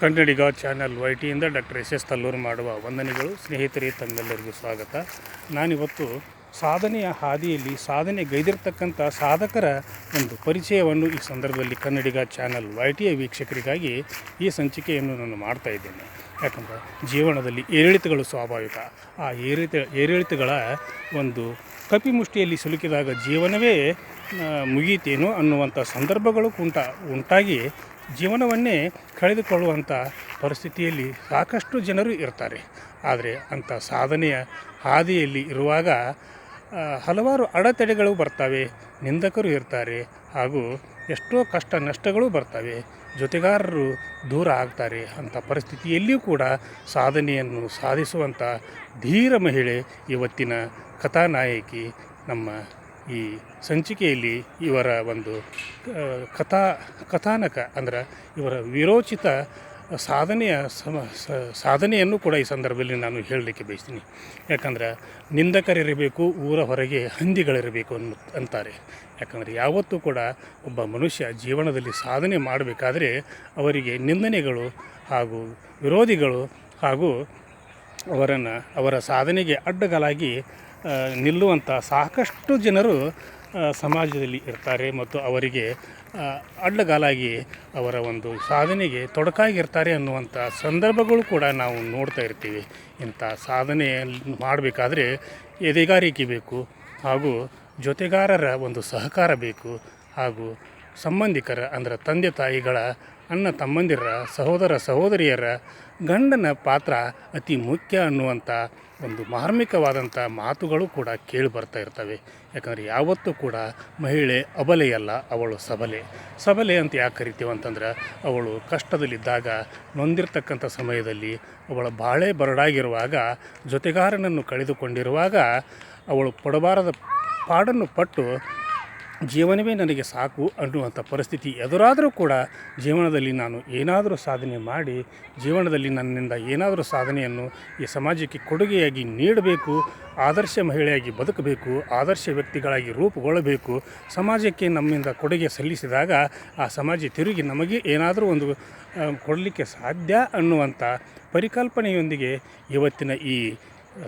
ಕನ್ನಡಿಗ channel Y ಟಿಯಿಂದ doctor S S Tallur ಮಾಡುವ ವಂದನೆಗಳು. ಸ್ನೇಹಿತರೇ, ತಮ್ಮೆಲ್ಲರಿಗೂ ಸ್ವಾಗತ. ನಾನಿವತ್ತು ಸಾಧನೆಯ ಹಾದಿಯಲ್ಲಿ ಸಾಧನೆ ಗೈದಿರ್ತಕ್ಕಂಥ ಸಾಧಕರ ಒಂದು ಪರಿಚಯವನ್ನು ಈ ಸಂದರ್ಭದಲ್ಲಿ ಕನ್ನಡಿಗ ಚಾನಲ್ ವೈ ಟಿಯ ವೀಕ್ಷಕರಿಗಾಗಿ ಈ ಸಂಚಿಕೆಯನ್ನು ನಾನು ಮಾಡ್ತಾ ಇದ್ದೇನೆ. ಯಾಕಂದರೆ ಜೀವನದಲ್ಲಿ ಏರಿಳಿತಗಳು ಸ್ವಾಭಾವಿಕ. ಆ ಏರಿಳಿತ ಏರಿಳಿತಗಳ ಒಂದು ಕಪಿಮುಷ್ಟಿಯಲ್ಲಿ ಸಿಲುಕಿದಾಗ ಜೀವನವೇ ಮುಗೀತೇನೋ ಅನ್ನುವಂಥ ಸಂದರ್ಭಗಳು ಉಂಟ ಉಂಟಾಗಿ ಜೀವನವನ್ನೇ ಕಳೆದುಕೊಳ್ಳುವಂಥ ಪರಿಸ್ಥಿತಿಯಲ್ಲಿ ಸಾಕಷ್ಟು ಜನರು ಇರ್ತಾರೆ. ಆದರೆ ಅಂಥ ಸಾಧನೆಯ ಹಾದಿಯಲ್ಲಿ ಇರುವಾಗ ಹಲವಾರು ಅಡೆತಡೆಗಳು ಬರ್ತವೆ, ನಿಂದಕರು ಇರ್ತಾರೆ ಹಾಗೂ ಎಷ್ಟೋ ಕಷ್ಟ ನಷ್ಟಗಳು ಬರ್ತವೆ. ಜೊತೆಗಾರರು ದೂರ ಆಗ್ತಾರೆ ಅಂಥ ಪರಿಸ್ಥಿತಿಯಲ್ಲಿಯೂ ಕೂಡ ಸಾಧನೆಯನ್ನು ಸಾಧಿಸುವಂಥ ಧೀರ ಮಹಿಳೆ ಇವತ್ತಿನ ಕಥಾನಾಯಕಿ ನಮ್ಮ ಈ ಸಂಚಿಕೆಯಲ್ಲಿ ಇವರ ಒಂದು ಕಥಾ, ಕಥಾನಕ ಅಂದ್ರೆ ಇವರ ವಿರೋಚಿತ ಸಾಧನೆಯ ಸಮ ಸಾಧನೆಯನ್ನು ಕೂಡ ಈ ಸಂದರ್ಭದಲ್ಲಿ ನಾನು ಹೇಳಲಿಕ್ಕೆ ಬಯಸ್ತೀನಿ. ಯಾಕಂದ್ರೆ ನಿಂದಕರಿರಬೇಕು, ಊರ ಹೊರಗೆ ಹಂದಿಗಳಿರಬೇಕು ಅನ್ನು ಅಂತಾರೆ. ಯಾಕಂದರೆ ಯಾವತ್ತೂ ಕೂಡ ಒಬ್ಬ ಮನುಷ್ಯ ಜೀವನದಲ್ಲಿ ಸಾಧನೆ ಮಾಡಬೇಕಾದ್ರೆ ಅವರಿಗೆ ನಿಂದನೆಗಳು ಹಾಗೂ ವಿರೋಧಿಗಳು ಹಾಗೂ ಅವರನ್ನು, ಅವರ ಸಾಧನೆಗೆ ಅಡ್ಡಗಾಲಾಗಿ ನಿಲ್ಲುವಂಥ ಸಾಕಷ್ಟು ಜನರು ಸಮಾಜದಲ್ಲಿ ಇರ್ತಾರೆ ಮತ್ತು ಅವರಿಗೆ ಅಡ್ಡಗಾಲಾಗಿ ಅವರ ಒಂದು ಸಾಧನೆಗೆ ತೊಡಕಾಗಿರ್ತಾರೆ ಅನ್ನುವಂಥ ಸಂದರ್ಭಗಳು ಕೂಡ ನಾವು ನೋಡ್ತಾ ಇರ್ತೀವಿ. ಇಂಥ ಸಾಧನೆ ಮಾಡಬೇಕಾದ್ರೆ ಎದೆಗಾರಿಕೆ ಬೇಕು ಹಾಗೂ ಜೊತೆಗಾರರ ಒಂದು ಸಹಕಾರ ಬೇಕು ಹಾಗೂ ಸಂಬಂಧಿಕರ ಅಂದರೆ ತಂದೆ ತಾಯಿಗಳ, ಅಣ್ಣ ತಮ್ಮಂದಿರ ಸಹೋದರ ಸಹೋದರಿಯರ ಗಂಡನ ಪಾತ್ರ ಅತಿ ಮುಖ್ಯ ಅನ್ನುವಂಥ ಒಂದು ಮಾರ್ಮಿಕವಾದಂಥ ಮಾತುಗಳು ಕೂಡ ಕೇಳಿ ಬರ್ತಾ ಇರ್ತವೆ. ಯಾಕಂದರೆ ಯಾವತ್ತೂ ಕೂಡ ಮಹಿಳೆ ಅಬಲೆಯಲ್ಲ, ಅವಳು ಸಬಲೆ. ಸಬಲೆ ಅಂತ ಯಾಕೆ ಕರಿತೀವಿ ಅಂತಂದ್ರೆ, ಅವಳು ಕಷ್ಟದಲ್ಲಿದ್ದಾಗ ನೊಂದಿರ್ತಕ್ಕಂಥ ಸಮಯದಲ್ಲಿ ಅವಳ ಬಾಳೆ ಬರಡಾಗಿರುವಾಗ, ಜೊತೆಗಾರನನ್ನು ಕಳೆದುಕೊಂಡಿರುವಾಗ ಅವಳು ಪಡಬಾರದ ಪಾಡನ್ನು ಪಟ್ಟು ಜೀವನವೇ ನನಗೆ ಸಾಕು ಅನ್ನುವಂಥ ಪರಿಸ್ಥಿತಿ ಎದುರಾದರೂ ಕೂಡ ಜೀವನದಲ್ಲಿ ನಾನು ಏನಾದರೂ ಸಾಧನೆ ಮಾಡಿ ಜೀವನದಲ್ಲಿ ನನ್ನಿಂದ ಏನಾದರೂ ಸಾಧನೆಯನ್ನು ಈ ಸಮಾಜಕ್ಕೆ ಕೊಡುಗೆಯಾಗಿ ನೀಡಬೇಕು, ಆದರ್ಶ ಮಹಿಳೆಯಾಗಿ ಬದುಕಬೇಕು, ಆದರ್ಶ ವ್ಯಕ್ತಿಗಳಾಗಿ ರೂಪುಗೊಳ್ಳಬೇಕು, ಸಮಾಜಕ್ಕೆ ನಮ್ಮಿಂದ ಕೊಡುಗೆ ಸಲ್ಲಿಸಿದಾಗ ಆ ಸಮಾಜ ತಿರುಗಿ ನಮಗೆ ಏನಾದರೂ ಒಂದು ಕೊಡಲಿಕ್ಕೆ ಸಾಧ್ಯ ಅನ್ನುವಂಥ ಪರಿಕಲ್ಪನೆಯೊಂದಿಗೆ ಇವತ್ತಿನ ಈ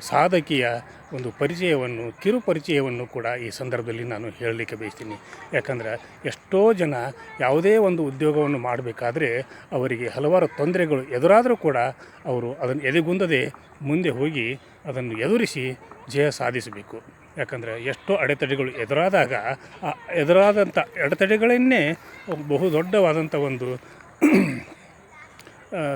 ಸಾಧಕಿಯ ಒಂದು ಪರಿಚಯವನ್ನು ಕಿರು ಪರಿಚಯವನ್ನು ಕೂಡ ಈ ಸಂದರ್ಭದಲ್ಲಿ ನಾನು ಹೇಳಲಿಕ್ಕೆ ಬಯಸ್ತೀನಿ. ಯಾಕಂದ್ರೆ ಎಷ್ಟೋ ಜನ ಯಾವುದೇ ಒಂದು ಉದ್ಯೋಗವನ್ನು ಮಾಡಬೇಕಾದ್ರೆ ಅವರಿಗೆ ಹಲವಾರು ತೊಂದರೆಗಳು ಎದುರಾದರೂ ಕೂಡ ಅವರು ಅದನ್ನು ಎದೆಗುಂದದೆ ಮುಂದೆ ಹೋಗಿ ಅದನ್ನು ಎದುರಿಸಿ ಜಯ ಸಾಧಿಸಬೇಕು. ಯಾಕಂದರೆ ಎಷ್ಟೋ ಅಡೆತಡೆಗಳು ಎದುರಾದಾಗ, ಆ ಎದುರಾದಂಥ ಅಡೆತಡೆಗಳನ್ನೇ ಬಹು ದೊಡ್ಡವಾದಂಥ ಒಂದು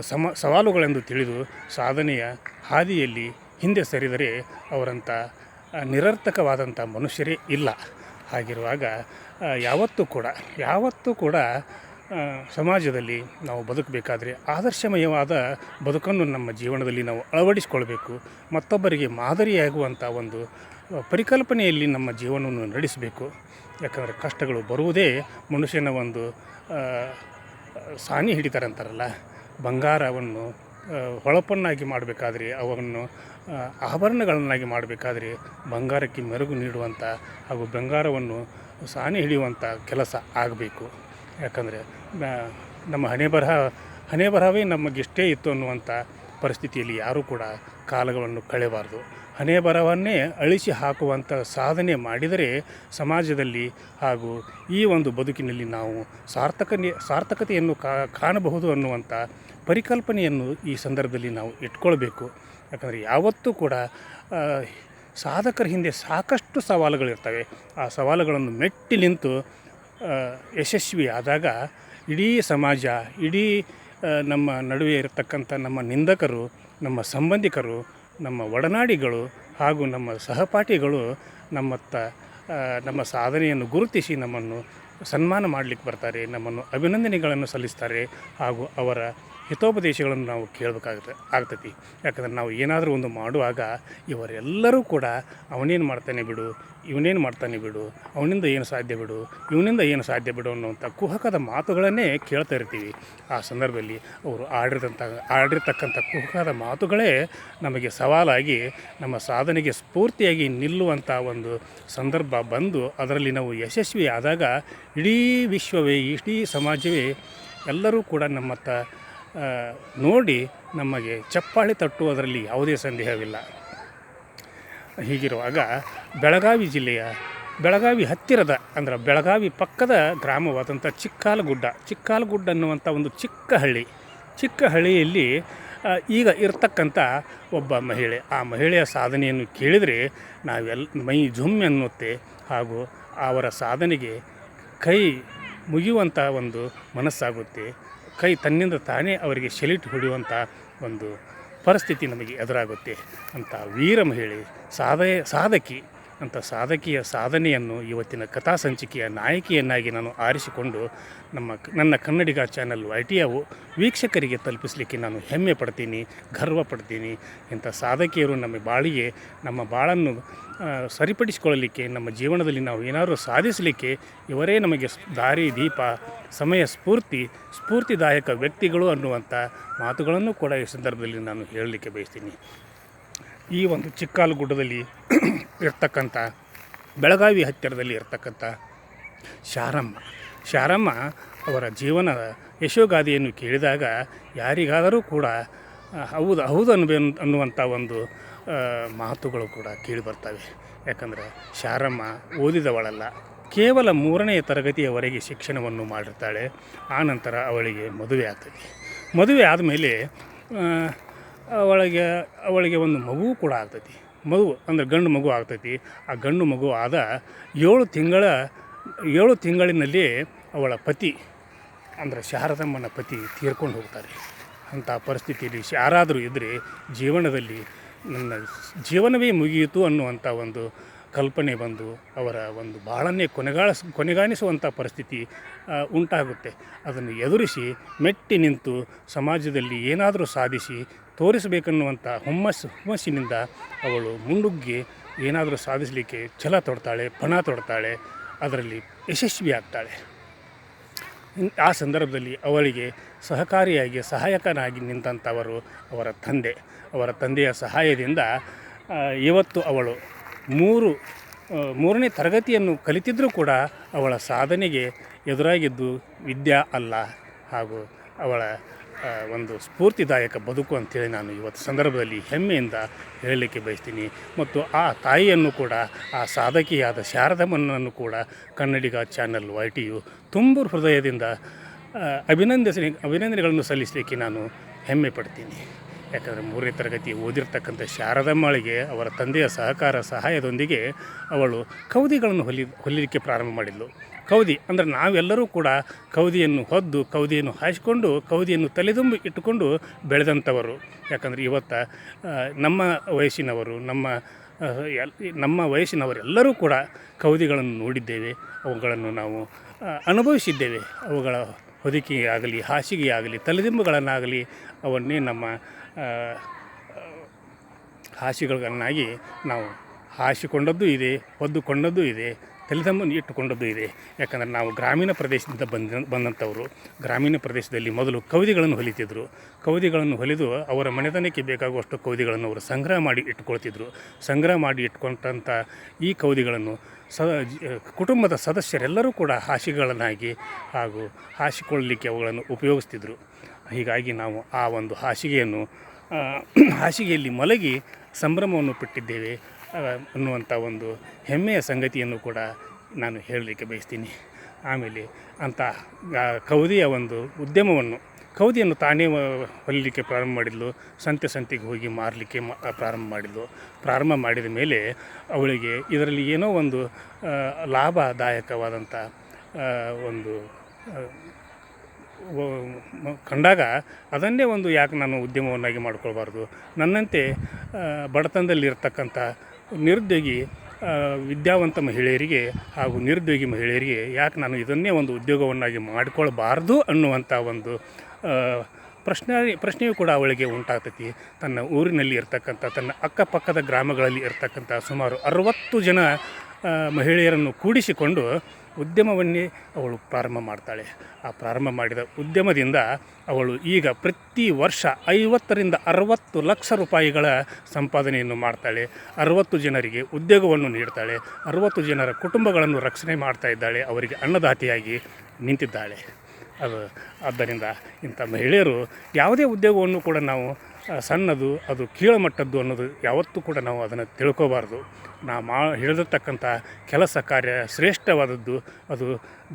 ಸಮ ಸವಾಲುಗಳೆಂದು ತಿಳಿದು ಸಾಧನೆಯ ಹಾದಿಯಲ್ಲಿ ಹಿಂದೆ ಸರಿದರೆ ಅವರಂಥ ನಿರರ್ಥಕವಾದಂಥ ಮನುಷ್ಯರೇ ಇಲ್ಲ. ಹಾಗಿರುವಾಗ ಯಾವತ್ತೂ ಕೂಡ ಯಾವತ್ತೂ ಕೂಡ ಸಮಾಜದಲ್ಲಿ ನಾವು ಬದುಕಬೇಕಾದ್ರೆ ಆದರ್ಶಮಯವಾದ ಬದುಕನ್ನು ನಮ್ಮ ಜೀವನದಲ್ಲಿ ನಾವು ಅಳವಡಿಸಿಕೊಳ್ಬೇಕು. ಮತ್ತೊಬ್ಬರಿಗೆ ಮಾದರಿಯಾಗುವಂಥ ಒಂದು ಪರಿಕಲ್ಪನೆಯಲ್ಲಿ ನಮ್ಮ ಜೀವನವನ್ನು ನಡೆಸಬೇಕು. ಯಾಕಂದರೆ ಕಷ್ಟಗಳು ಬರುವುದೇ ಮನುಷ್ಯನ ಒಂದು ಸಾನಿ ಹಿಡಿತಾರಂತಾರಲ್ಲ ಬಂಗಾರವನ್ನು ಹೊಳಪನ್ನಾಗಿ ಮಾಡಬೇಕಾದ್ರೆ, ಅವನ್ನು ಆಭರಣಗಳನ್ನಾಗಿ ಮಾಡಬೇಕಾದ್ರೆ ಬಂಗಾರಕ್ಕೆ ಮೆರುಗು ನೀಡುವಂಥ ಹಾಗೂ ಬಂಗಾರವನ್ನು ಸಾನಿ ಹಿಡಿಯುವಂಥ ಕೆಲಸ ಆಗಬೇಕು. ಯಾಕಂದರೆ ನಮ್ಮ ಹಣೆ ಬರಹ, ಹಣೆ ಬರಹವೇ ನಮಗಿಷ್ಟೇ ಇತ್ತು ಅನ್ನುವಂಥ ಪರಿಸ್ಥಿತಿಯಲ್ಲಿ ಯಾರೂ ಕೂಡ ಕಾಲಗಳನ್ನು ಕಳೆಯಬಾರ್ದು ಹಣೆ ಬರವನ್ನೇ ಅಳಿಸಿ ಹಾಕುವಂಥ ಸಾಧನೆ ಮಾಡಿದರೆ ಸಮಾಜದಲ್ಲಿ ಹಾಗೂ ಈ ಒಂದು ಬದುಕಿನಲ್ಲಿ ನಾವು ಸಾರ್ಥಕ ಸಾರ್ಥಕತೆಯನ್ನು ಕಾಣಬಹುದು ಅನ್ನುವಂಥ ಪರಿಕಲ್ಪನೆಯನ್ನು ಈ ಸಂದರ್ಭದಲ್ಲಿ ನಾವು ಇಟ್ಕೊಳ್ಬೇಕು. ಯಾಕಂದರೆ ಯಾವತ್ತೂ ಕೂಡ ಸಾಧಕರ ಹಿಂದೆ ಸಾಕಷ್ಟು ಸವಾಲುಗಳಿರ್ತವೆ. ಆ ಸವಾಲುಗಳನ್ನು ಮೆಟ್ಟಿ ನಿಂತು ಯಶಸ್ವಿ ಆದಾಗ ಇಡೀ ಸಮಾಜ, ಇಡೀ ನಮ್ಮ ನಡುವೆ ಇರತಕ್ಕಂಥ ನಮ್ಮ ನಿಂದಕರು, ನಮ್ಮ ಸಂಬಂಧಿಕರು, ನಮ್ಮ ಒಡನಾಡಿಗಳು ಹಾಗೂ ನಮ್ಮ ಸಹಪಾಠಿಗಳು ನಮ್ಮತ್ತ ನಮ್ಮ ಸಾಧನೆಯನ್ನು ಗುರುತಿಸಿ ನಮ್ಮನ್ನು ಸನ್ಮಾನ ಮಾಡಲಿಕ್ಕೆ ಬರ್ತಾರೆ, ನಮ್ಮನ್ನು ಅಭಿನಂದನೆಗಳನ್ನು ಸಲ್ಲಿಸ್ತಾರೆ ಹಾಗೂ ಅವರ ಹಿತೋಪದೇಶಗಳನ್ನು ನಾವು ಕೇಳಬೇಕಾಗುತ್ತೆ, ಆಗ್ತೈತಿ. ಯಾಕಂದ್ರೆ ನಾವು ಏನಾದರೂ ಒಂದು ಮಾಡುವಾಗ ಇವರೆಲ್ಲರೂ ಕೂಡ ಅವನೇನು ಮಾಡ್ತಾನೆ ಬಿಡು, ಇವನೇನು ಮಾಡ್ತಾನೆ ಬಿಡು, ಅವನಿಂದ ಏನು ಸಾಧ್ಯ ಬಿಡು, ಇವನಿಂದ ಏನು ಸಾಧ್ಯ ಬಿಡು ಅನ್ನುವಂಥ ಕುಹಕದ ಮಾತುಗಳನ್ನೇ ಕೇಳ್ತಾ ಇರ್ತೀವಿ. ಆ ಸಂದರ್ಭದಲ್ಲಿ ಅವರು ಆಡಿದಂಥ ಆಡಿರ್ತಕ್ಕಂಥ ಕುಹಕದ ಮಾತುಗಳೇ ನಮಗೆ ಸವಾಲಾಗಿ, ನಮ್ಮ ಸಾಧನೆಗೆ ಸ್ಫೂರ್ತಿಯಾಗಿ ನಿಲ್ಲುವಂಥ ಒಂದು ಸಂದರ್ಭ ಬಂದು ಅದರಲ್ಲಿ ನಾವು ಯಶಸ್ವಿ ಆದಾಗ ಇಡೀ ವಿಶ್ವವೇ, ಇಡೀ ಸಮಾಜವೇ ಎಲ್ಲರೂ ಕೂಡ ನಮ್ಮತ್ತ ನೋಡಿ ನಮಗೆ ಚಪ್ಪಾಳೆ ತಟ್ಟುವುದರಲ್ಲಿ ಯಾವುದೇ ಸಂದೇಹವಿಲ್ಲ. ಹೀಗಿರುವಾಗ ಬೆಳಗಾವಿ ಜಿಲ್ಲೆಯ ಬೆಳಗಾವಿ ಹತ್ತಿರದ ಅಂದ್ರೆ ಬೆಳಗಾವಿ ಪಕ್ಕದ ಗ್ರಾಮವಾದಂಥ ಚಿಕ್ಕಾಲಗುಡ್ಡ ಚಿಕ್ಕಾಲಗುಡ್ಡ ಅನ್ನುವಂಥ ಒಂದು ಚಿಕ್ಕ ಹಳ್ಳಿ ಚಿಕ್ಕ ಹಳ್ಳಿಯಲ್ಲಿ ಈಗ ಇರ್ತಕ್ಕಂಥ ಒಬ್ಬ ಮಹಿಳೆ. ಆ ಮಹಿಳೆಯ ಸಾಧನೆಯನ್ನು ಕೇಳಿದರೆ ನಾವೆಲ್ಲ ಮೈ ಜುಮ್ ಅನ್ನುತ್ತೆ ಹಾಗೂ ಅವರ ಸಾಧನೆಗೆ ಕೈ ಮುಗಿಯುವಂಥ ಒಂದು ಮನಸ್ಸಾಗುತ್ತೆ. ಕೈ ತನ್ನಿಂದ ತಾನೇ ಅವರಿಗೆ ಶೆಲಿಟ್ ಹೊಡೆಯುವಂಥ ಒಂದು ಪರಿಸ್ಥಿತಿ ನಮಗೆ ಎದುರಾಗುತ್ತೆ ಅಂತ ವೀರ ಮಹಿಳೆ ಸಾಧ, ಸಾಧಕಿ ಅಂತ ಸಾಧಕಿಯ ಸಾಧನೆಯನ್ನು ಇವತ್ತಿನ ಕಥಾ ಸಂಚಿಕೆಯ ನಾಯಕಿಯನ್ನಾಗಿ ನಾನು ಆರಿಸಿಕೊಂಡು ನಮ್ಮ ನನ್ನ ಕನ್ನಡಿಗ ಚಾನಲ್ ಐ ಟಿ ಅವು ವೀಕ್ಷಕರಿಗೆ ತಲುಪಿಸಲಿಕ್ಕೆ ನಾನು ಹೆಮ್ಮೆ ಪಡ್ತೀನಿ, ಗರ್ವ ಪಡ್ತೀನಿ ಇಂಥ ಸಾಧಕಿಯರು ನಮ್ಮ ಬಾಳಿಗೆ ನಮ್ಮ ಬಾಳನ್ನು ಸರಿಪಡಿಸಿಕೊಳ್ಳಲಿಕ್ಕೆ, ನಮ್ಮ ಜೀವನದಲ್ಲಿ ನಾವು ಏನಾದರೂ ಸಾಧಿಸಲಿಕ್ಕೆ ಇವರೇ ನಮಗೆ ದಾರಿ, ದೀಪ, ಸಮಯ, ಸ್ಫೂರ್ತಿ, ಸ್ಫೂರ್ತಿದಾಯಕ ವ್ಯಕ್ತಿಗಳು ಅನ್ನುವಂಥ ಮಾತುಗಳನ್ನು ಕೂಡ ಈ ಸಂದರ್ಭದಲ್ಲಿ ನಾನು ಹೇಳಲಿಕ್ಕೆ ಬಯಸ್ತೀನಿ. ಈ ಒಂದು ಚಿಕ್ಕಾಲುಗುಡ್ಡದಲ್ಲಿ ಇರ್ತಕ್ಕಂಥ ಬೆಳಗಾವಿ ಹತ್ತಿರದಲ್ಲಿ ಇರ್ತಕ್ಕಂಥ ಶಾರಮ್ಮ. ಶಾರಮ್ಮ ಅವರ ಜೀವನದ ಯಶೋಗಾದಿಯನ್ನು ಕೇಳಿದಾಗ ಯಾರಿಗಾದರೂ ಕೂಡ ಹೌದು ಹೌದು ಅನ್ಬೇ, ಅನ್ನುವಂಥ ಒಂದು ಮಾತುಗಳು ಕೂಡ ಕೇಳಿ ಬರ್ತವೆ. ಯಾಕಂದರೆ ಶಾರಮ್ಮ ಓದಿದವಳಲ್ಲ. ಕೇವಲ ಮೂರನೆಯ ತರಗತಿಯವರೆಗೆ ಶಿಕ್ಷಣವನ್ನು ಮಾಡಿರ್ತಾಳೆ. ಆನಂತರ ಅವಳಿಗೆ ಮದುವೆ ಆಗ್ತದೆ. ಮದುವೆ ಆದಮೇಲೆ ಅವಳಿಗೆ ಅವಳಿಗೆ ಒಂದು ಮಗು ಕೂಡ ಆಗ್ತೈತಿ ಮಗು, ಅಂದರೆ ಗಂಡು ಮಗು ಆಗ್ತೈತಿ. ಆ ಗಂಡು ಮಗು ಆದ ಏಳು ತಿಂಗಳ, ಏಳು ತಿಂಗಳಿನಲ್ಲಿ ಅವಳ ಪತಿ, ಅಂದರೆ ಶಾರದಮ್ಮನ ಪತಿ ತೀರ್ಕೊಂಡು ಹೋಗ್ತಾರೆ. ಅಂಥ ಪರಿಸ್ಥಿತಿಯಲ್ಲಿ ಯಾರಾದರೂ ಇದ್ದರೆ ಜೀವನದಲ್ಲಿ ನನ್ನ ಜೀವನವೇ ಮುಗಿಯಿತು ಅನ್ನುವಂಥ ಒಂದು ಕಲ್ಪನೆ ಬಂದು ಅವರ ಒಂದು ಬಾಳನ್ನೇ ಕೊನೆಗಾಳಿಸ್ ಕೊನೆಗಾಣಿಸುವಂಥ ಪರಿಸ್ಥಿತಿ ಉಂಟಾಗುತ್ತೆ. ಅದನ್ನು ಎದುರಿಸಿ, ಮೆಟ್ಟಿ ನಿಂತು ಸಮಾಜದಲ್ಲಿ ಏನಾದರೂ ಸಾಧಿಸಿ ತೋರಿಸಬೇಕನ್ನುವಂಥ ಹುಮ್ಮಸ್ಸು, ಹುಮ್ಮಸ್ಸಿನಿಂದ ಅವಳು ಮುಂಡುಗ್ಗಿ ಏನಾದರೂ ಸಾಧಿಸಲಿಕ್ಕೆ ಛಲ ತೊಡ್ತಾಳೆ, ಪಣ ತೊಡ್ತಾಳೆ, ಅದರಲ್ಲಿ ಯಶಸ್ವಿ ಆಗ್ತಾಳೆ ಆ ಸಂದರ್ಭದಲ್ಲಿ ಅವಳಿಗೆ ಸಹಕಾರಿಯಾಗಿ, ಸಹಾಯಕನಾಗಿ ನಿಂತಂಥವರು ಅವರ ತಂದೆ. ಅವರ ತಂದೆಯ ಸಹಾಯದಿಂದ ಇವತ್ತು ಅವಳು ಮೂರು ಮೂರನೇ ತರಗತಿಯನ್ನು ಕಲಿತಿದ್ದರೂ ಕೂಡ ಅವಳ ಸಾಧನೆಗೆ ಎದುರಾಗಿದ್ದು ವಿದ್ಯಾ ಅಲ್ಲ ಹಾಗೂ ಅವಳ ಒಂದು ಸ್ಫೂರ್ತಿದಾಯಕ ಬದುಕು ಅಂತೇಳಿ ನಾನು ಇವತ್ತು ಸಂದರ್ಭದಲ್ಲಿ ಹೆಮ್ಮೆಯಿಂದ ಹೇಳಲಿಕ್ಕೆ ಬಯಸ್ತೀನಿ. ಮತ್ತು ಆ ತಾಯಿಯನ್ನು ಕೂಡ, ಆ ಸಾಧಕಿಯಾದ ಶಾರದಮ್ಮನನ್ನು ಕೂಡ ಕನ್ನಡಿಗ ಚಾನಲ್ ವೈ ಟಿಯು ತುಂಬ ಹೃದಯದಿಂದ ಅಭಿನಂದಿಸಿ ಅಭಿನಂದನೆಗಳನ್ನು ಸಲ್ಲಿಸಲಿಕ್ಕೆ ನಾನು ಹೆಮ್ಮೆ ಪಡ್ತೀನಿ ಯಾಕಂದರೆ ಮೂರನೇ ತರಗತಿ ಓದಿರ್ತಕ್ಕಂಥ ಶಾರದಮ್ಮಳಿಗೆ, ಅವರ ತಂದೆಯ ಸಹಕಾರ, ಸಹಾಯದೊಂದಿಗೆ ಅವಳು ಕೌದಿಗಳನ್ನು ಹೊಲಿ, ಹೊಲಿಲಿಕ್ಕೆ ಪ್ರಾರಂಭ ಮಾಡಿದ್ಲು. ಕೌದಿ ಅಂದರೆ ನಾವೆಲ್ಲರೂ ಕೂಡ ಕೌದಿಯನ್ನು ಹೊದ್ದು, ಕೌದಿಯನ್ನು ಹಾಯಿಸಿಕೊಂಡು, ಕೌದಿಯನ್ನು ತಲೆದುಂಬಿ ಇಟ್ಟುಕೊಂಡು ಬೆಳೆದಂಥವರು. ಯಾಕಂದರೆ ಇವತ್ತು ನಮ್ಮ ವಯಸ್ಸಿನವರು, ನಮ್ಮ ನಮ್ಮ ವಯಸ್ಸಿನವರೆಲ್ಲರೂ ಕೂಡ ಕೌದಿಗಳನ್ನು ನೋಡಿದ್ದೇವೆ. ಅವುಗಳನ್ನು ನಾವು ಅನುಭವಿಸಿದ್ದೇವೆ. ಅವುಗಳ ಹೊದಿಕೆ ಆಗಲಿ ಹಾಸಿಗೆ ಆಗಲಿ ತಲೆದಿಂಬುಗಳನ್ನಾಗಲಿ ಅವನ್ನೇ ನಮ್ಮ ಹಾಸಿಗೆಗಳನ್ನಾಗಿ ನಾವು ಹಾಸಿಕೊಂಡದ್ದು ಇದೆ, ಹೊದ್ದುಕೊಂಡದ್ದು ಇದೆ. ತಲೆದಂಬನ್ನು ಇಟ್ಟುಕೊಂಡದ್ದು ಇದೆ ಯಾಕಂದರೆ ನಾವು ಗ್ರಾಮೀಣ ಪ್ರದೇಶದಿಂದ ಬಂದ, ಬಂದಂಥವರು, ಗ್ರಾಮೀಣ ಪ್ರದೇಶದಲ್ಲಿ ಮೊದಲು ಕವಿದಿಗಳನ್ನು ಹೊಲಿತಿದ್ರು. ಕವಿದಿಗಳನ್ನು ಹೊಲಿದು ಅವರ ಮನೆತನಕ್ಕೆ ಬೇಕಾಗುವಷ್ಟು ಕವಿತೆಗಳನ್ನು ಅವರು ಸಂಗ್ರಹ ಮಾಡಿ ಇಟ್ಟುಕೊಳ್ತಿದ್ರು. ಸಂಗ್ರಹ ಮಾಡಿ ಇಟ್ಕೊಂಡಂಥ ಈ ಕವಿತೆಗಳನ್ನು ಸ, ಕುಟುಂಬದ ಸದಸ್ಯರೆಲ್ಲರೂ ಕೂಡ ಹಾಸಿಗೆಗಳನ್ನಾಗಿ ಹಾಗೂ ಹಾಸಿಕೊಳ್ಳಲಿಕ್ಕೆ ಅವುಗಳನ್ನು ಉಪಯೋಗಿಸ್ತಿದ್ರು. ಹೀಗಾಗಿ ನಾವು ಆ ಒಂದು ಹಾಸಿಗೆಯನ್ನು ಹಾಸಿಗೆಯಲ್ಲಿ ಮಲಗಿ ಸಂಭ್ರಮವನ್ನು ಪಟ್ಟಿದ್ದೇವೆ ಅನ್ನುವಂಥ ಒಂದು ಹೆಮ್ಮೆಯ ಸಂಗತಿಯನ್ನು ಕೂಡ ನಾನು ಹೇಳಲಿಕ್ಕೆ ಬಯಸ್ತೀನಿ. ಆಮೇಲೆ ಅಂಥ ಕವದಿಯ ಒಂದು ಉದ್ಯಮವನ್ನು, ಕೌದಿಯನ್ನು ತಾನೇ ಹೊಲಿಲಿಕ್ಕೆ ಪ್ರಾರಂಭ ಮಾಡಿದ್ಲು, ಸಂತೆ ಸಂತೆಗೆ ಹೋಗಿ ಮಾರಲಿಕ್ಕೆ ಪ್ರಾರಂಭ ಮಾಡಿದ್ಲು. ಪ್ರಾರಂಭ ಮಾಡಿದ ಮೇಲೆ ಅವಳಿಗೆ ಇದರಲ್ಲಿ ಏನೋ ಒಂದು ಲಾಭದಾಯಕವಾದಂಥ ಒಂದು ಕಂಡಾಗ ಅದನ್ನೇ ಒಂದು ಯಾಕೆ ನಾನು ಉದ್ಯಮವನ್ನಾಗಿ ಮಾಡ್ಕೊಳ್ಬಾರ್ದು? ನನ್ನಂತೆ ಬಡತನದಲ್ಲಿರ್ತಕ್ಕಂಥ ನಿರುದ್ಯೋಗಿ ವಿದ್ಯಾವಂತ ಮಹಿಳೆಯರಿಗೆ ಹಾಗೂ ನಿರುದ್ಯೋಗಿ ಮಹಿಳೆಯರಿಗೆ ಯಾಕೆ ನಾನು ಇದನ್ನೇ ಒಂದು ಉದ್ಯೋಗವನ್ನಾಗಿ ಮಾಡಿಕೊಳ್ಬಾರ್ದು ಅನ್ನುವಂಥ ಒಂದು ಪ್ರಶ್ನೆ, ಪ್ರಶ್ನೆಯೂ ಕೂಡ ಅವಳಿಗೆ ಉಂಟಾಗ್ತೈತಿ. ತನ್ನ ಊರಿನಲ್ಲಿ ಇರ್ತಕ್ಕಂಥ, ತನ್ನ ಅಕ್ಕಪಕ್ಕದ ಗ್ರಾಮಗಳಲ್ಲಿ ಇರ್ತಕ್ಕಂಥ ಸುಮಾರು ಅರವತ್ತು ಜನ ಮಹಿಳೆಯರನ್ನು ಕೂಡಿಸಿಕೊಂಡು ಉದ್ಯಮವನ್ನೇ ಅವಳು ಪ್ರಾರಂಭ ಮಾಡ್ತಾಳೆ. ಆ ಪ್ರಾರಂಭ ಮಾಡಿದ ಉದ್ಯಮದಿಂದ ಅವಳು ಈಗ ಪ್ರತಿ ವರ್ಷ ಐವತ್ತರಿಂದ ಅರವತ್ತು ಲಕ್ಷ ರೂಪಾಯಿಗಳ ಸಂಪಾದನೆಯನ್ನು ಮಾಡ್ತಾಳೆ. ಅರವತ್ತು ಜನರಿಗೆ ಉದ್ಯೋಗವನ್ನು ನೀಡ್ತಾಳೆ. ಅರವತ್ತು ಜನರ ಕುಟುಂಬಗಳನ್ನು ರಕ್ಷಣೆ ಮಾಡ್ತಾ ಇದ್ದಾಳೆ. ಅವರಿಗೆ ಅನ್ನದಾತಿಯಾಗಿ ನಿಂತಿದ್ದಾಳೆ. ಅದು, ಆದ್ದರಿಂದ ಇಂಥ ಮಹಿಳೆಯರು ಯಾವುದೇ ಉದ್ಯೋಗವನ್ನು ಕೂಡ ನಾವು ಸಣ್ಣದು, ಅದು ಕೀಳಮಟ್ಟದ್ದು ಅನ್ನೋದು ಯಾವತ್ತೂ ಕೂಡ ನಾವು ಅದನ್ನು ತಿಳ್ಕೋಬಾರ್ದು. ನಾ ಮಾ ಹಿಡಿದಿರ್ತಕ್ಕಂಥ ಕೆಲಸ ಕಾರ್ಯ ಶ್ರೇಷ್ಠವಾದದ್ದು, ಅದು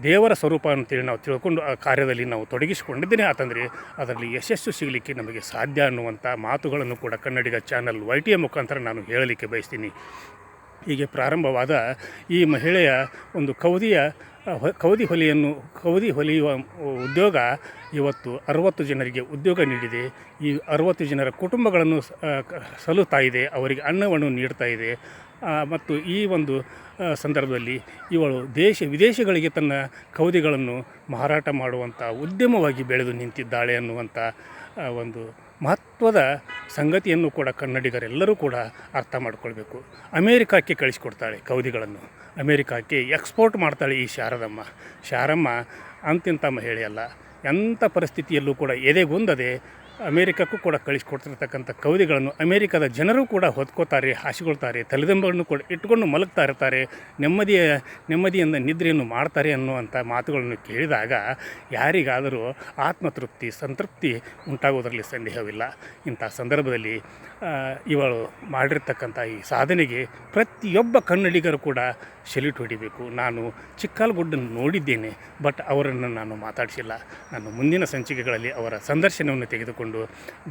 ದೇವರ ಸ್ವರೂಪ ಅಂತೇಳಿ ನಾವು ತಿಳ್ಕೊಂಡು ಆ ಕಾರ್ಯದಲ್ಲಿ ನಾವು ತೊಡಗಿಸಿಕೊಂಡಿದ್ದೇನೆ. ಆತಂದರೆ ಅದರಲ್ಲಿ ಯಶಸ್ಸು ಸಿಗಲಿಕ್ಕೆ ನಮಗೆ ಸಾಧ್ಯ ಅನ್ನುವಂಥ ಮಾತುಗಳನ್ನು ಕೂಡ ಕನ್ನಡಿಗ ಚಾನಲ್ ವೈ ಟಿಯ ಮುಖಾಂತರ ನಾನು ಹೇಳಲಿಕ್ಕೆ ಬಯಸ್ತೀನಿ. ಹೀಗೆ ಪ್ರಾರಂಭವಾದ ಈ ಮಹಿಳೆಯ ಒಂದು ಕವದಿಯ ಕವದಿ ಹೊಲಿಯನ್ನು ಕವದಿ ಹೊಲಿಯುವ ಉದ್ಯೋಗ ಇವತ್ತು ಅರವತ್ತು ಜನರಿಗೆ ಉದ್ಯೋಗ ನೀಡಿದೆ. ಈ ಅರವತ್ತು ಜನರ ಕುಟುಂಬಗಳನ್ನು ಸಲ್ಲುತ್ತಾ ಇದೆ, ಅವರಿಗೆ ಅನ್ನವನ್ನು ನೀಡ್ತಾ ಇದೆ. ಮತ್ತು ಈ ಒಂದು ಸಂದರ್ಭದಲ್ಲಿ ಇವಳು ದೇಶ, ವಿದೇಶಗಳಿಗೆ ತನ್ನ ಕವದಿಗಳನ್ನು ಮಾರಾಟ ಮಾಡುವಂಥ ಉದ್ಯಮವಾಗಿ ಬೆಳೆದು ನಿಂತಿದ್ದಾಳೆ ಅನ್ನುವಂಥ ಒಂದು ಮಹತ್ವದ ಸಂಗತಿಯನ್ನು ಕೂಡ ಕನ್ನಡಿಗರೆಲ್ಲರೂ ಕೂಡ ಅರ್ಥ ಮಾಡಿಕೊಳ್ಬೇಕು. ಅಮೇರಿಕಾಕ್ಕೆ ಕಳಿಸಿಕೊಡ್ತಾಳೆ ಕವದಿಗಳನ್ನು ಅಮೇರಿಕಾಕ್ಕೆ ಎಕ್ಸ್ಪೋರ್ಟ್ ಮಾಡ್ತಾಳೆ ಈ ಶಾರದಮ್ಮ. ಶಾರಮ್ಮ ಅಂತಿಂತ ಮಹಿಳೆಯಲ್ಲ ಎಂಥ ಪರಿಸ್ಥಿತಿಯಲ್ಲೂ ಕೂಡ ಎದೆಗುಂದದೆ ಅಮೇರಿಕಕ್ಕೂ ಕೂಡ ಕಳಿಸಿಕೊಡ್ತಿರ್ತಕ್ಕಂಥ ಕವಿತೆಗಳನ್ನು ಅಮೇರಿಕದ ಜನರು ಕೂಡ ಹೊತ್ಕೋತಾರೆ ಹಾಸಿಕೊಳ್ತಾರೆ ತಲೆದಂಬಗಳನ್ನು ಕೂಡ ಇಟ್ಕೊಂಡು ಮಲಗ್ತಾ ಇರ್ತಾರೆ, ನೆಮ್ಮದಿಯ, ನೆಮ್ಮದಿಯಿಂದ ನಿದ್ರೆಯನ್ನು ಮಾಡ್ತಾರೆ ಅನ್ನುವಂಥ ಮಾತುಗಳನ್ನು ಕೇಳಿದಾಗ ಯಾರಿಗಾದರೂ ಆತ್ಮತೃಪ್ತಿ, ಸಂತೃಪ್ತಿ ಉಂಟಾಗೋದರಲ್ಲಿ ಸಂದೇಹವಿಲ್ಲ. ಇಂಥ ಸಂದರ್ಭದಲ್ಲಿ ಇವಳು ಮಾಡಿರ್ತಕ್ಕಂಥ ಈ ಸಾಧನೆಗೆ ಪ್ರತಿಯೊಬ್ಬ ಕನ್ನಡಿಗರು ಕೂಡ ಸೆಲ್ಯೂಟ್ ಹೊಡಿಬೇಕು. ನಾನು ಚಿಕ್ಕಾಲ್ಗುಡ್ಡನ್ನು ನೋಡಿದ್ದೇನೆ, ಬಟ್ ಅವರನ್ನು ನಾನು ಮಾತಾಡಿಸಿಲ್ಲ. ನಾನು ಮುಂದಿನ ಸಂಚಿಕೆಗಳಲ್ಲಿ ಅವರ ಸಂದರ್ಶನವನ್ನು ತೆಗೆದುಕೊಂಡು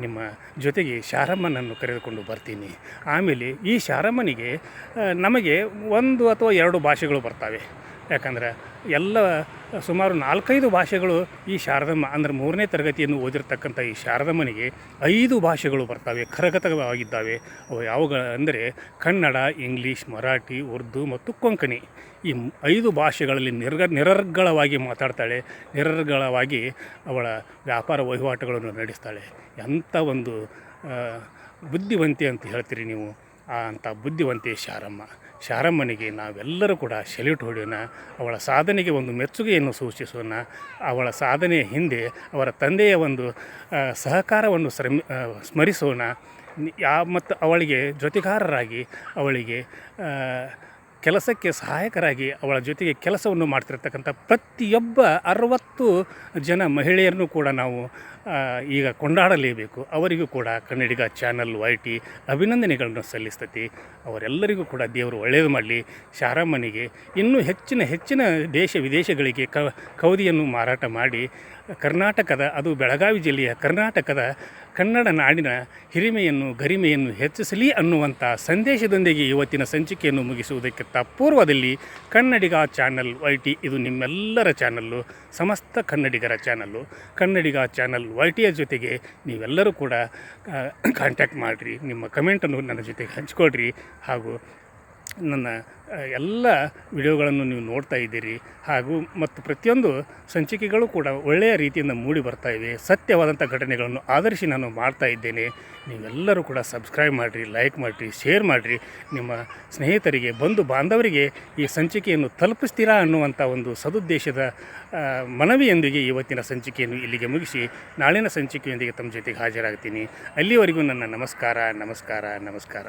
ನಿಮ್ಮ ಜೊತೆಗೆ ಶಾರಮ್ಮನನ್ನು ಕರೆದುಕೊಂಡು ಬರ್ತೀನಿ. ಆಮೇಲೆ ಈ ಶಾರಮ್ಮನಿಗೆ ನಮಗೆ ಒಂದು ಅಥವಾ ಎರಡು ಭಾಷೆಗಳು ಬರ್ತವೆ. ಯಾಕಂದ್ರೆ ಎಲ್ಲ, ಸುಮಾರು ನಾಲ್ಕೈದು ಭಾಷೆಗಳು ಈ ಶಾರದಮ್ಮ, ಅಂದರೆ ಮೂರನೇ ತರಗತಿಯನ್ನು ಓದಿರ್ತಕ್ಕಂಥ ಈ ಶಾರದಮ್ಮನಿಗೆ ಐದು ಭಾಷೆಗಳು ಬರ್ತವೆ, ಕರಗತವಾಗಿದ್ದಾವೆ. ಅವು ಯಾವುಗಳ ಅಂದರೆ ಕನ್ನಡ, ಇಂಗ್ಲೀಷ್, ಮರಾಠಿ, ಉರ್ದು ಮತ್ತು ಕೊಂಕಣಿ. ಈ ಐದು ಭಾಷೆಗಳಲ್ಲಿ ನಿರ್ಗ, ನಿರರ್ಗಳವಾಗಿ ಮಾತಾಡ್ತಾಳೆ, ನಿರರ್ಗಳವಾಗಿ ಅವಳ ವ್ಯಾಪಾರ ವಹಿವಾಟುಗಳನ್ನು ನಡೆಸ್ತಾಳೆ. ಎಂಥ ಒಂದು ಬುದ್ಧಿವಂತೆ ಅಂತ ಹೇಳ್ತೀರಿ ನೀವು, ಆ ಅಂಥ ಬುದ್ಧಿವಂತೆ ಶಾರಮ್ಮ. ಶಾರಮ್ಮನಿಗೆ ನಾವೆಲ್ಲರೂ ಕೂಡ ಸೆಲ್ಯೂಟ್ ಹೊಡೆಯೋಣ, ಅವಳ ಸಾಧನೆಗೆ ಒಂದು ಮೆಚ್ಚುಗೆಯನ್ನು ಸೂಚಿಸೋಣ. ಅವಳ ಸಾಧನೆಯ ಹಿಂದೆ ಅವರ ತಂದೆಯ ಒಂದು ಸಹಕಾರವನ್ನು ಶ್ರಮ ಸ್ಮರಿಸೋಣ. ಯಾ ಮತ್ತು ಅವಳಿಗೆ ಜೊತೆಗಾರರಾಗಿ, ಅವಳಿಗೆ ಕೆಲಸಕ್ಕೆ ಸಹಾಯಕರಾಗಿ, ಅವಳ ಜೊತೆಗೆ ಕೆಲಸವನ್ನು ಮಾಡ್ತಿರ್ತಕ್ಕಂಥ ಪ್ರತಿಯೊಬ್ಬ ಅರವತ್ತು ಜನ ಮಹಿಳೆಯರನ್ನು ಕೂಡ ನಾವು ಈಗ ಕೊಂಡಾಡಲೇಬೇಕು. ಅವರಿಗೂ ಕೂಡ ಕನ್ನಡಿಗ ಚಾನಲ್ ವೈ ಟಿ ಅಭಿನಂದನೆಗಳನ್ನು ಸಲ್ಲಿಸ್ತತಿ. ಅವರೆಲ್ಲರಿಗೂ ಕೂಡ ದೇವರು ಒಳ್ಳೆಯದು ಮಾಡಲಿ. ಶಾರಮ್ಮನಿಗೆ ಇನ್ನೂ ಹೆಚ್ಚಿನ ಹೆಚ್ಚಿನ ದೇಶ ವಿದೇಶಗಳಿಗೆ ಕ, ಕವದಿಯನ್ನು ಮಾರಾಟ ಮಾಡಿ. ಕರ್ನಾಟಕದ, ಅದು ಬೆಳಗಾವಿ ಜಿಲ್ಲೆಯ ಕರ್ನಾಟಕದ ಕನ್ನಡ ನಾಡಿನ ಹಿರಿಮೆಯನ್ನು, ಗರಿಮೆಯನ್ನು ಹೆಚ್ಚಿಸಲಿ ಅನ್ನುವಂಥ ಸಂದೇಶದೊಂದಿಗೆ ಇವತ್ತಿನ ಸಂಚಿಕೆಯನ್ನು ಮುಗಿಸುವುದಕ್ಕೆ ಪೂರ್ವದಲ್ಲಿ ಕನ್ನಡಿಗ ಚಾನಲ್ ವೈ ಟಿ ಇದು ನಿಮ್ಮೆಲ್ಲರ ಚಾನಲ್ಲು, ಸಮಸ್ತ ಕನ್ನಡಿಗರ ಚಾನಲ್ಲು. ಕನ್ನಡಿಗ ಚಾನಲ್ ವೈ ಟಿಯ ಜೊತೆಗೆ ನೀವೆಲ್ಲರೂ ಕೂಡ ಕಾಂಟ್ಯಾಕ್ಟ್ ಮಾಡಿರಿ ನಿಮ್ಮ ಕಮೆಂಟನ್ನು ನನ್ನ ಜೊತೆಗೆ ಹಂಚ್ಕೊಳ್ರಿ ಹಾಗೂ ನನ್ನ ಎಲ್ಲ ವಿಡಿಯೋಗಳನ್ನು ನೀವು ನೋಡ್ತಾ ಇದ್ದೀರಿ. ಹಾಗೂ ಮತ್ತು ಪ್ರತಿಯೊಂದು ಸಂಚಿಕೆಗಳು ಕೂಡ ಒಳ್ಳೆಯ ರೀತಿಯಿಂದ ಮೂಡಿ ಬರ್ತಾ ಇವೆ. ಸತ್ಯವಾದಂಥ ಘಟನೆಗಳನ್ನು ಆಧರಿಸಿ ನಾನು ಮಾಡ್ತಾ ಇದ್ದೇನೆ. ನೀವೆಲ್ಲರೂ ಕೂಡ ಸಬ್ಸ್ಕ್ರೈಬ್ ಮಾಡಿರಿ, ಲೈಕ್ ಮಾಡಿರಿ, ಶೇರ್ ಮಾಡಿರಿ. ನಿಮ್ಮ ಸ್ನೇಹಿತರಿಗೆ, ಬಂಧು ಬಾಂಧವರಿಗೆ ಈ ಸಂಚಿಕೆಯನ್ನು ತಲುಪಿಸ್ತೀರಾ ಅನ್ನುವಂಥ ಒಂದು ಸದುದ್ದೇಶದ ಮನವಿಯೊಂದಿಗೆ ಇವತ್ತಿನ ಸಂಚಿಕೆಯನ್ನು ಇಲ್ಲಿಗೆ ಮುಗಿಸಿ ನಾಳಿನ ಸಂಚಿಕೆಯೊಂದಿಗೆ ತಮ್ಮ ಜೊತೆಗೆ ಹಾಜರಾಗ್ತೀನಿ. ಅಲ್ಲಿವರೆಗೂ ನನ್ನ ನಮಸ್ಕಾರ ನಮಸ್ಕಾರ ನಮಸ್ಕಾರ.